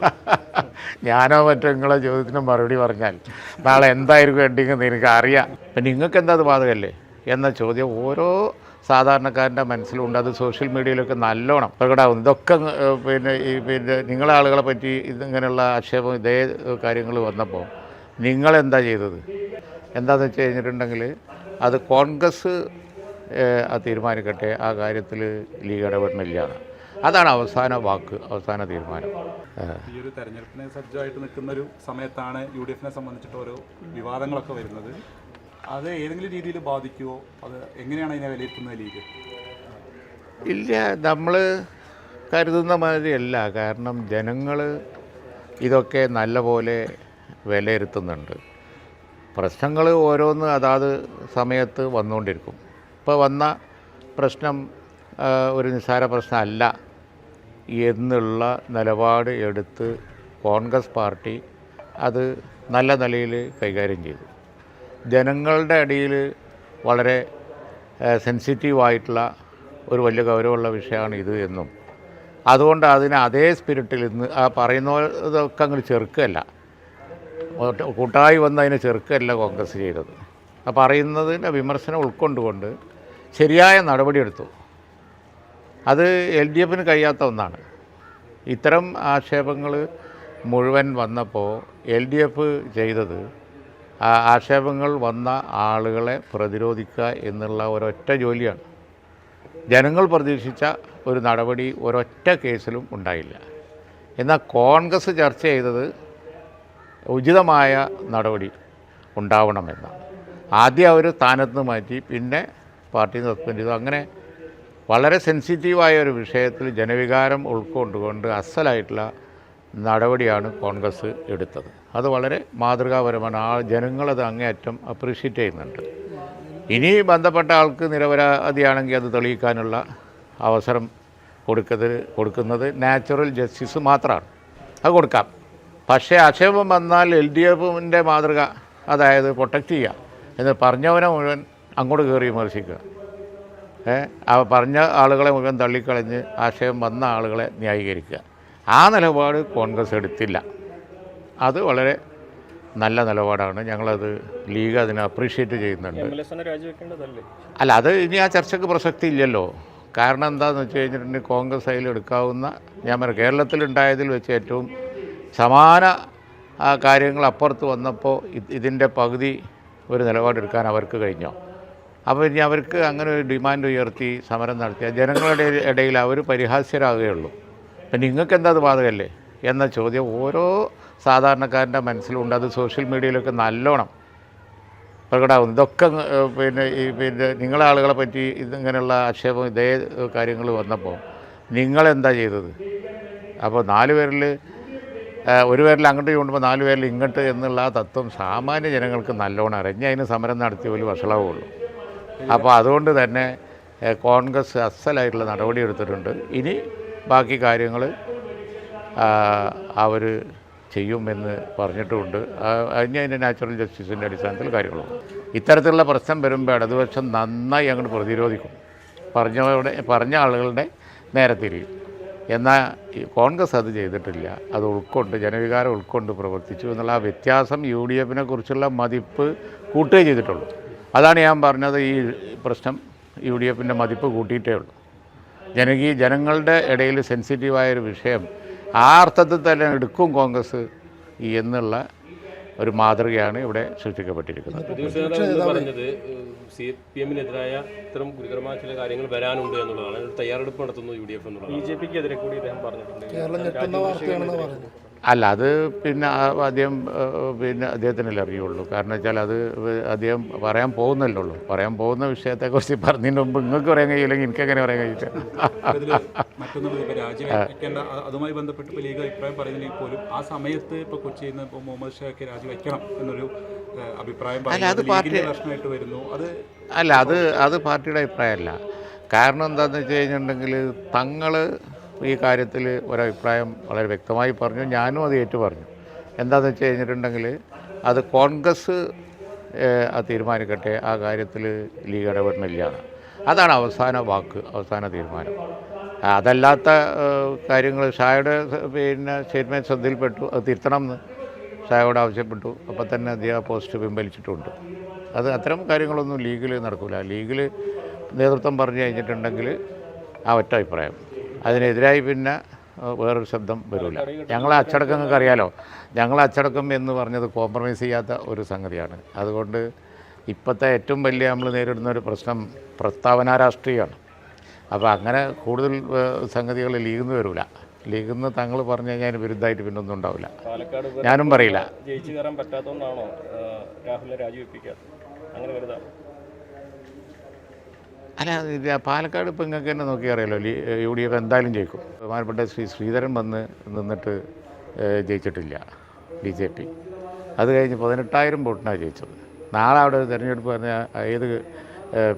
ഞാനോ മറ്റോ നിങ്ങളെ ചോദ്യത്തിന് മറുപടി പറഞ്ഞാൽ നാളെ എന്തായിരിക്കും എൻഡിങ് എനിക്ക് അറിയാം. അപ്പം നിങ്ങൾക്ക് എന്താ അത് ബാധകല്ലേ എന്ന ചോദ്യം ഓരോ സാധാരണക്കാരന്റെ മനസ്സിലുണ്ട്. അത് സോഷ്യൽ മീഡിയയിലൊക്കെ നല്ലോണം പ്രകടമാകുന്നു ഇതൊക്കെ പിന്നെ ഈ പിന്നെ നിങ്ങളെ ആളുകളെ പറ്റി ഇതിങ്ങനെയുള്ള ആക്ഷേപം ഇതേ കാര്യങ്ങൾ വന്നപ്പോൾ നിങ്ങളെന്താ ചെയ്തത്? എന്താണെന്ന് വെച്ച് കഴിഞ്ഞിട്ടുണ്ടെങ്കിൽ അത് കോൺഗ്രസ് ആ തീരുമാനിക്കട്ടെ. ആ കാര്യത്തിൽ ലീഗ് ഇടപെടണില്ല അതാണ് അവസാന വാക്ക് അവസാന തീരുമാനം. ഈ ഒരു തെരഞ്ഞെടുപ്പിനെ സജ്ജമായിട്ട് നിൽക്കുന്ന ഒരു സമയത്താണ് യു ഡി എഫിനെ സംബന്ധിച്ചിട്ട് ഓരോ വിവാദങ്ങളൊക്കെ വരുന്നത്. അത് ഏതെങ്കിലും രീതിയിൽ ബാധിക്കുമോ അത് എങ്ങനെയാണ് അതിനെ വിലയിരുത്തുന്നത് ലീഗ്? ഇല്ല നമ്മൾ കരുതുന്ന മാതിരിയല്ല. കാരണം ജനങ്ങൾ ഇതൊക്കെ നല്ല പോലെ വിലയിരുത്തുന്നുണ്ട്. പ്രശ്നങ്ങൾ ഓരോന്ന് അതാത് സമയത്ത് വന്നുകൊണ്ടിരിക്കും. ഇപ്പോൾ വന്ന പ്രശ്നം ഒരു നിസ്സാര പ്രശ്നമല്ല. എന്നുള്ള നിലപാട് എടുത്ത് കോൺഗ്രസ് പാർട്ടി അത് നല്ല നിലയിൽ കൈകാര്യം ചെയ്തു. ജനങ്ങളുടെ ഇടയിൽ വളരെ സെൻസിറ്റീവായിട്ടുള്ള ഒരു വലിയ ഗൗരവമുള്ള വിഷയമാണ് ഇത് എന്നും. അതുകൊണ്ട് അതിനെ അതേ സ്പിരിറ്റിൽ ഇന്ന് ആ പറയുന്നതൊക്കെ അങ്ങനെ ചെറുക്കല്ല. കൂട്ടായി വന്ന് അതിനെ ചെറുക്കല്ല കോൺഗ്രസ് ചെയ്തത്. ആ പറയുന്നതിന്റെ വിമർശനം ഉൾക്കൊണ്ടുകൊണ്ട് ശരിയായ നടപടിയെടുത്തു. അത് എൽ ഡി എഫിന് കഴിയാത്ത ഒന്നാണ്. ഇത്തരം ആക്ഷേപങ്ങൾ മുഴുവൻ വന്നപ്പോൾ എൽ ഡി എഫ് ചെയ്തത് ആക്ഷേപങ്ങൾ വന്ന ആളുകളെ പ്രതിരോധിക്കുക എന്നുള്ള ഒരൊറ്റ ജോലിയാണ്. ജനങ്ങൾ പ്രതീക്ഷിച്ച ഒരു നടപടി ഒരൊറ്റ കേസിലും ഉണ്ടായില്ല. എന്നാൽ കോൺഗ്രസ് ചർച്ച ചെയ്തത് ഉചിതമായ നടപടി ഉണ്ടാവണമെന്നാണ്. ആദ്യം അവർ സ്ഥാനത്ത് മാറ്റി പിന്നെ പാർട്ടി സസ്പെൻഡ് ചെയ്തു. അങ്ങനെ വളരെ സെൻസിറ്റീവായ ഒരു വിഷയത്തിൽ ജനവികാരം ഉൾക്കൊണ്ടുകൊണ്ട് അസലായിട്ടുള്ള നടപടിയാണ് കോൺഗ്രസ് എടുത്തത്. അത് വളരെ മാതൃകാപരമാണ്. ആ ജനങ്ങളത് അങ്ങേയറ്റം അപ്രീഷിയേറ്റ് ചെയ്യുന്നുണ്ട്. ഇനി ബന്ധപ്പെട്ട ആൾക്ക് നിരപരാധിയാണെങ്കിൽ അത് തെളിയിക്കാനുള്ള അവസരം കൊടുക്കുന്നത് കൊടുക്കുന്നത് നാച്ചുറൽ ജസ്റ്റിസ് മാത്രമാണ്. അത് കൊടുക്കാം. പക്ഷേ ആക്ഷേപം വന്നാൽ എൽ ഡി എഫിന്റെ മാതൃക അതായത് പ്രൊട്ടക്റ്റ് ചെയ്യുക എന്ന് പറഞ്ഞവനെ മുഴുവൻ അങ്ങോട്ട് കയറി വിമർശിക്കുക. പറഞ്ഞ ആളുകളെ മുഴുവൻ തള്ളിക്കളഞ്ഞ് ആശയം വന്ന ആളുകളെ ന്യായീകരിക്കുക. ആ നിലപാട് കോൺഗ്രസ് എടുത്തില്ല. അത് വളരെ നല്ല നിലപാടാണ്. ഞങ്ങളത് ലീഗ് അതിനെ അപ്രീഷിയേറ്റ് ചെയ്യുന്നുണ്ട്. അല്ല അത് ഇനി ആ ചർച്ചയ്ക്ക് പ്രസക്തി ഇല്ലല്ലോ. കാരണം എന്താണെന്ന് വെച്ച് കഴിഞ്ഞിട്ടുണ്ടെങ്കിൽ കോൺഗ്രസ് അതിൽ എടുക്കാവുന്ന ഞാൻ പറയാം കേരളത്തിലുണ്ടായതിൽ വെച്ച് ഏറ്റവും സമാന കാര്യങ്ങൾ അപ്പുറത്ത് വന്നപ്പോൾ ഇത് ഇതിന്റെ പകുതി ഒരു നിലപാടെടുക്കാൻ അവർക്ക് കഴിഞ്ഞോ? അപ്പോൾ ഇനി അവർക്ക് അങ്ങനെ ഒരു ഡിമാൻഡ് ഉയർത്തി സമരം നടത്തിയാൽ ജനങ്ങളുടെ ഇടയിൽ അവർ പരിഹാസ്യരാകുകയുള്ളൂ. അപ്പം നിങ്ങൾക്ക് എന്താ അത് ബാധകല്ലേ എന്ന ചോദ്യം ഓരോ സാധാരണക്കാരന്റെ മനസ്സിലുണ്ട്. അത് സോഷ്യൽ മീഡിയയിലൊക്കെ നല്ലോണം പ്രകടമാകുന്നു. ഇതൊക്കെ പിന്നെ ഈ പിന്നെ നിങ്ങളെ ആളുകളെ പറ്റി ഇതിങ്ങനെയുള്ള ആക്ഷേപം ഇതേ കാര്യങ്ങൾ വന്നപ്പോൾ നിങ്ങളെന്താ ചെയ്തത്? അപ്പോൾ നാല് പേരിൽ ഒരു പേരിൽ അങ്ങോട്ട് ചൂണ്ടുമ്പോൾ നാല് പേരിൽ ഇങ്ങോട്ട് എന്നുള്ള ആ തത്വം സാമാന്യ ജനങ്ങൾക്ക് നല്ലോണം അറിഞ്ഞ് അതിന് സമരം നടത്തിയ ഒരു വഷളാവുള്ളൂ. അപ്പോൾ അതുകൊണ്ട് തന്നെ കോൺഗ്രസ് അസലായിട്ടുള്ള നടപടി എടുത്തിട്ടുണ്ട്. ഇനി ബാക്കി കാര്യങ്ങൾ അവർ ചെയ്യുമെന്ന് പറഞ്ഞിട്ടുമുണ്ട് അതിന് അതിന്റെ നാച്ചുറൽ ജസ്റ്റിസിന്റെ അടിസ്ഥാനത്തിൽ കാര്യങ്ങളുണ്ട്. ഇത്തരത്തിലുള്ള പ്രശ്നം വരുമ്പോൾ ഇടതുപക്ഷം നന്നായി അങ്ങോട്ട് പ്രതിരോധിക്കും. പറഞ്ഞവരുടെ പറഞ്ഞ ആളുകളുടെ നേരെ തിരിയും എന്നാൽ കോൺഗ്രസ് അത് ചെയ്തിട്ടില്ല. അത് ഉൾക്കൊണ്ട് ജനവികാരം ഉൾക്കൊണ്ട് പ്രവർത്തിച്ചു എന്നുള്ള ആ വ്യത്യാസം യു ഡി എഫിനെ കുറിച്ചുള്ള മതിപ്പ് കൂട്ടുകയും ചെയ്തിട്ടുള്ളൂ. അതാണ് ഞാൻ പറഞ്ഞത് ഈ പ്രശ്നം യു ഡി എഫിന്റെ മതിപ്പ് കൂട്ടിയിട്ടേ ഉള്ളൂ. ജനകീയ ജനങ്ങളുടെ ഇടയിൽ സെൻസിറ്റീവായൊരു വിഷയം ആ അർത്ഥത്തിൽ തന്നെ എടുക്കും കോൺഗ്രസ് എന്നുള്ള ഒരു മാതൃകയാണ് ഇവിടെ സൃഷ്ടിക്കപ്പെട്ടിരിക്കുന്നത്. പറഞ്ഞത് സി പി എമ്മിനെതിരായ ഇത്തരം ഗുരുതരമായ ചില കാര്യങ്ങൾ വരാനുണ്ട് എന്നുള്ളതാണ്. തയ്യാറെടുപ്പ് നടത്തുന്നു യു ഡി എഫ് എന്നുള്ളത് ബി ജെ പിക്ക് എതിരെ കൂടി അദ്ദേഹം പറഞ്ഞിട്ടുണ്ട്. കേരളം ഞെട്ടുന്ന വാർത്തയാണെന്ന് പറയുന്നത് അല്ല അത് പിന്നെ അദ്ദേഹം പിന്നെ അദ്ദേഹത്തിനല്ലേ അറിയുള്ളൂ. കാരണം വെച്ചാൽ അത് അദ്ദേഹം പറയാൻ പോകുന്നല്ലേ ഉള്ളൂ. പറയാൻ പോകുന്ന വിഷയത്തെക്കുറിച്ച് പറഞ്ഞതിന് മുമ്പ് നിങ്ങൾക്ക് പറയാൻ കഴിയില്ലെങ്കിൽ എനിക്ക് അങ്ങനെ പറയാൻ കഴിയില്ല. മറ്റൊന്നുള്ളത് രാജിവെക്കേണ്ട അതുമായി ബന്ധപ്പെട്ട് ഇപ്പോൾ ലീഗ് അഭിപ്രായം പറയുന്നില്ലെങ്കിൽ പോലും ആ സമയത്ത് ഇപ്പോൾ കൊച്ചിയിൽ നിന്ന് ഇപ്പോൾ മുഹമ്മദ് ഷാക്ക് രാജിവെക്കണം എന്നൊരു അഭിപ്രായം പ്രശ്നമായിട്ട് വരുന്നു. അത് അല്ല അത് അത് പാർട്ടിയുടെ അഭിപ്രായമല്ല. കാരണം എന്താണെന്ന് വെച്ച് കഴിഞ്ഞിട്ടുണ്ടെങ്കിൽ തങ്ങൾ ഈ കാര്യത്തിൽ ഒരഭിപ്രായം വളരെ വ്യക്തമായി പറഞ്ഞു. ഞാനും അത് ഏറ്റു പറഞ്ഞു എന്താണെന്ന് വെച്ച് കഴിഞ്ഞിട്ടുണ്ടെങ്കിൽ അത് കോൺഗ്രസ് ആ അത് തീരുമാനിക്കട്ടെ ആ കാര്യത്തിൽ ലീഗ് ഇടപെടുന്നില്ല അതാണ് അവസാന വാക്ക് അവസാന തീരുമാനം. അതല്ലാത്ത കാര്യങ്ങൾ ഷായുടെ പിന്നെ സ്റ്റേറ്റ്മെന്റ് ശ്രദ്ധയിൽപ്പെട്ടു അത് തിരുത്തണം എന്ന് ഷായോട് ആവശ്യപ്പെട്ടു. അപ്പോൾ തന്നെ അദ്ദേഹം ആ പോസ്റ്റ് പിൻവലിച്ചിട്ടുണ്ട്. അത് അത്തരം കാര്യങ്ങളൊന്നും ലീഗിൽ നടക്കില്ല ലീഗിൽ നേതൃത്വം പറഞ്ഞു കഴിഞ്ഞിട്ടുണ്ടെങ്കിൽ ആ ഒറ്റ അഭിപ്രായം. അതിനെതിരായി പിന്നെ വേറൊരു ശബ്ദം വരില്ല ഞങ്ങളെ അച്ചടക്കം നിങ്ങൾക്ക് അറിയാലോ? ഞങ്ങളെ അച്ചടക്കം എന്ന് പറഞ്ഞത് കോംപ്രമൈസ് ചെയ്യാത്ത ഒരു സംഗതിയാണ്. അതുകൊണ്ട് ഇപ്പോഴത്തെ ഏറ്റവും വലിയ നമ്മൾ നേരിടുന്ന ഒരു പ്രശ്നം പ്രസ്താവന രാഷ്ട്രീയമാണ്. അപ്പോൾ അങ്ങനെ കൂടുതൽ സംഗതികൾ ലീഗിൽ നിന്ന് വരില്ല ലീഗിൽ നിന്ന് തങ്ങൾ പറഞ്ഞു കഴിഞ്ഞാൽ വിരുദ്ധമായിട്ട് പിന്നെ ഒന്നും ഉണ്ടാവില്ല. ഞാനും പറയില്ല. ജയിച്ചു കയറാൻ പറ്റാത്തതുകൊണ്ടാണോ രാഹുലിനെ രാജിവെപ്പിക്കാത്തത്? അങ്ങനെ കരുതാം അല്ല പാലക്കാട് ഇപ്പം നിങ്ങൾക്ക് തന്നെ നോക്കി അറിയാലോ യു ഡി എഫ് എന്തായാലും ജയിക്കും. ബഹുമാനപ്പെട്ട ശ്രീ ശ്രീധരൻ വന്ന് നിന്നിട്ട് ജയിച്ചിട്ടില്ല ബി ജെ പി. അത് കഴിഞ്ഞ് പതിനെട്ടായിരം വോട്ടിനാണ് ജയിച്ചത്. നാളെ അവിടെ തിരഞ്ഞെടുപ്പ് പറഞ്ഞാൽ ഏത്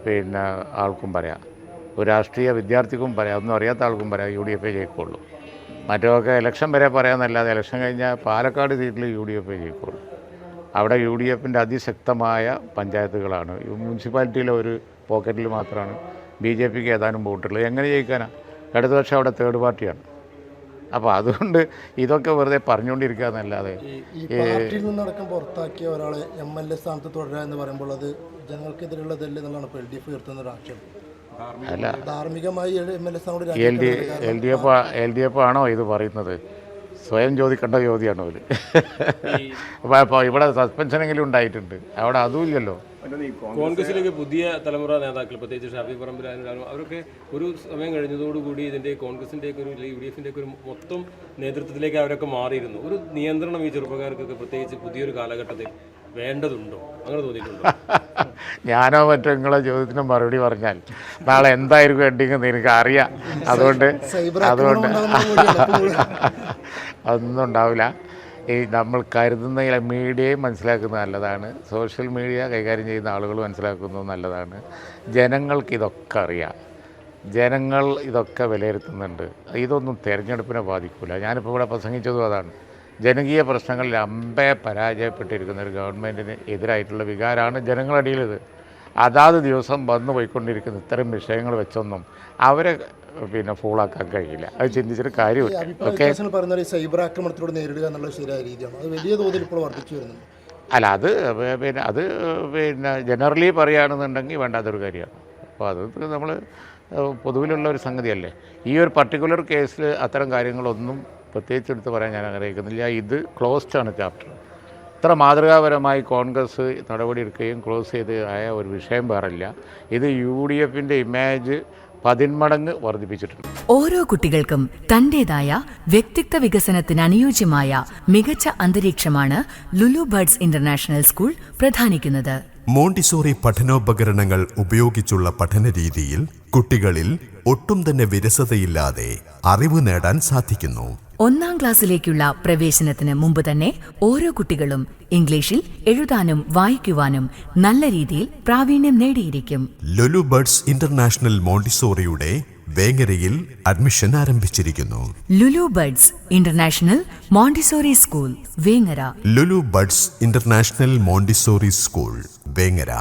പിന്നെ ആൾക്കും പറയാം. ഒരു രാഷ്ട്രീയ വിദ്യാർത്ഥിക്കും പറയാം. ഒന്നും അറിയാത്ത ആൾക്കും പറയാം യു ഡി എഫേ ജയിക്കുള്ളൂ. മറ്റൊക്കെ ഇലക്ഷൻ വരെ പറയാമെന്നല്ലാതെ ഇലക്ഷൻ കഴിഞ്ഞാൽ പാലക്കാട് സീറ്റിൽ യു ഡി എഫേ ജയിക്കുള്ളൂ. അവിടെ യു ഡി എഫിന്റെ അതിശക്തമായ പഞ്ചായത്തുകളാണ്. മുനിസിപ്പാലിറ്റിയിലെ ഒരു പോക്കറ്റിൽ മാത്രമാണ്. ബി ജെ പിക്ക് ഏതാനും വോട്ടുള്ളത് എങ്ങനെ ജയിക്കാനാണ് ഇടതുപക്ഷം അവിടെ തേർഡ് പാർട്ടിയാണ്. അപ്പോൾ അതുകൊണ്ട് ഇതൊക്കെ വെറുതെ പറഞ്ഞുകൊണ്ടിരിക്കുക എന്നല്ലാതെ ഈ പാർട്ടിയിൽ നിന്നടക്കം പുറത്താക്കിയ ഒരാളെ എം എൽ എ സ്ഥാനത്ത് തുടരുക എന്ന് പറയുമ്പോൾ അത് ജനങ്ങൾക്കെതിരെയുള്ളതല്ല എന്നുള്ളതാണ് എൽ ഡി എഫ് ഉയർത്തുന്ന ഒരു ആക്ഷേപം. അല്ല. ധാർമ്മികമായി M L A സ്ഥാനോട് L D L D F L D F ആണോ ഇത് പറയുന്നത്? സ്വയം ചോദിക്കേണ്ട ചോദ്യമാണോ ഇത് അപ്പോൾ അപ്പോൾ ഇവിടെ സസ്പെൻഷനെങ്കിലും ഉണ്ടായിട്ടുണ്ട്. അവിടെ അതുമില്ലല്ലോ. കോൺഗ്രസിലേക്ക് പുതിയ തലമുറ നേതാക്കൾ പ്രത്യേകിച്ച് ഷാഫി പറമ്പിലായാലും അവരൊക്കെ ഒരു സമയം കഴിഞ്ഞതോടുകൂടി ഇതിന്റെ കോൺഗ്രസിന്റെ ഒക്കെ ഒരു യു ഡി എഫിന്റെ ഒക്കെ ഒരു മൊത്തം നേതൃത്വത്തിലേക്ക് അവരൊക്കെ മാറിയിരുന്നു. ഒരു നിയന്ത്രണം ഈ ചെറുപ്പക്കാർക്കൊക്കെ പ്രത്യേകിച്ച് പുതിയൊരു കാലഘട്ടത്തിൽ വേണ്ടതുണ്ടോ? അങ്ങനെ തോന്നിയിട്ടുണ്ടോ? ഞാനോ മറ്റോ നിങ്ങളെ ചോദ്യത്തിന് മറുപടി പറഞ്ഞാൽ നാളെ എന്തായിരിക്കും എൻഡിങ് എന്ന് എനിക്ക് അറിയാം. അതുകൊണ്ട് അതുകൊണ്ട് അതൊന്നും ഉണ്ടാവില്ല. ഈ നമ്മൾ കരുതുന്ന മീഡിയയും മനസ്സിലാക്കുന്നത് നല്ലതാണ്. സോഷ്യൽ മീഡിയ കൈകാര്യം ചെയ്യുന്ന ആളുകൾ മനസ്സിലാക്കുന്നത് നല്ലതാണ്. ജനങ്ങൾക്ക് ഇതൊക്കെ അറിയാം. ജനങ്ങൾ ഇതൊക്കെ വിലയിരുത്തുന്നുണ്ട്. ഇതൊന്നും തിരഞ്ഞെടുപ്പിനെ ബാധിക്കില്ല ഞാനിപ്പോൾ ഇവിടെ പ്രസംഗിച്ചതും അതാണ്. ജനകീയ പ്രശ്നങ്ങളിൽ അമ്പെ പരാജയപ്പെട്ടിരിക്കുന്ന ഒരു ഗവൺമെന്റിന് എതിരായിട്ടുള്ള വികാരമാണ് ജനങ്ങളടിയിലത്. അതാത് ദിവസം വന്നു പോയിക്കൊണ്ടിരിക്കുന്ന ഇത്തരം വിഷയങ്ങൾ വെച്ചൊന്നും അവരെ പിന്നെ ഫോളാക്കാൻ കഴിയില്ല. അത് ചിന്തിച്ചിട്ട് കാര്യമില്ല. ഓക്കെ? സൈബർ ആക്രമണത്തിലൂടെ നേരിടുക എന്നുള്ള ശരിയായ രീതിയാണ്? അത് വലിയ തോതിൽ ഇപ്പോൾ വർദ്ധിച്ചു വരുന്നുണ്ട്. അല്ല അത് പിന്നെ അത് പിന്നെ ജനറലി പറയുകയാണെന്നുണ്ടെങ്കിൽ വേണ്ടാത്തൊരു കാര്യമാണ്. അപ്പോൾ അത് നമ്മൾ പൊതുവിലുള്ള ഒരു സംഗതിയല്ലേ. ഈ ഒരു പർട്ടിക്കുലർ കേസിൽ അത്തരം കാര്യങ്ങളൊന്നും പ്രത്യേകിച്ച് എടുത്ത് പറയാൻ ഞാൻ ആഗ്രഹിക്കുന്നില്ല. ഇത് ക്ലോസ്ഡ് ആണ് ചാപ്റ്റർ ഇത്ര മാതൃകാപരമായി കോൺഗ്രസ് നടപടിയെടുക്കുകയും ക്ലോസ് ചെയ്ത് ആയ ഒരു വിഷയം വേറില്ല. ഇത് യു ഡി എഫിന്റെ ഇമേജ് പതിന്മടങ്ങ് വർദ്ധിപ്പിച്ചിട്ടുണ്ട്. ഓരോ കുട്ടികൾക്കും തന്റേതായ വ്യക്തിത്വ വികസനത്തിന് അനുയോജ്യമായ മികച്ച അന്തരീക്ഷമാണ് ലുലു ബഡ്സ് ഇന്റർനാഷണൽ സ്കൂൾ പ്രധാനിക്കുന്നത്. മോണ്ടിസോറി പഠനോപകരണങ്ങൾ ഉപയോഗിച്ചുള്ള പഠന രീതിയിൽ കുട്ടികളിൽ ഒട്ടും തന്നെ വിരസതയില്ലാതെ അറിവ് നേടാൻ സാധിക്കുന്നു. ഒന്നാം ക്ലാസ്സിലേക്കുള്ള പ്രവേശനത്തിന് മുമ്പ് തന്നെ ഓരോ കുട്ടികളും ഇംഗ്ലീഷിൽ എഴുതാനും വായിക്കുവാനും നല്ല രീതിയിൽ പ്രാവീണ്യം നേടിയിരിക്കും. ലുലു ബർഡ്സ് ഇന്റർനാഷണൽ മോണ്ടിസോറിയുടെ വേങ്ങരയിൽ അഡ്മിഷൻ ആരംഭിച്ചിരിക്കുന്നു. Lulu Buds International Montessori School Vengara. Lulu Buds International Montessori School Vengara.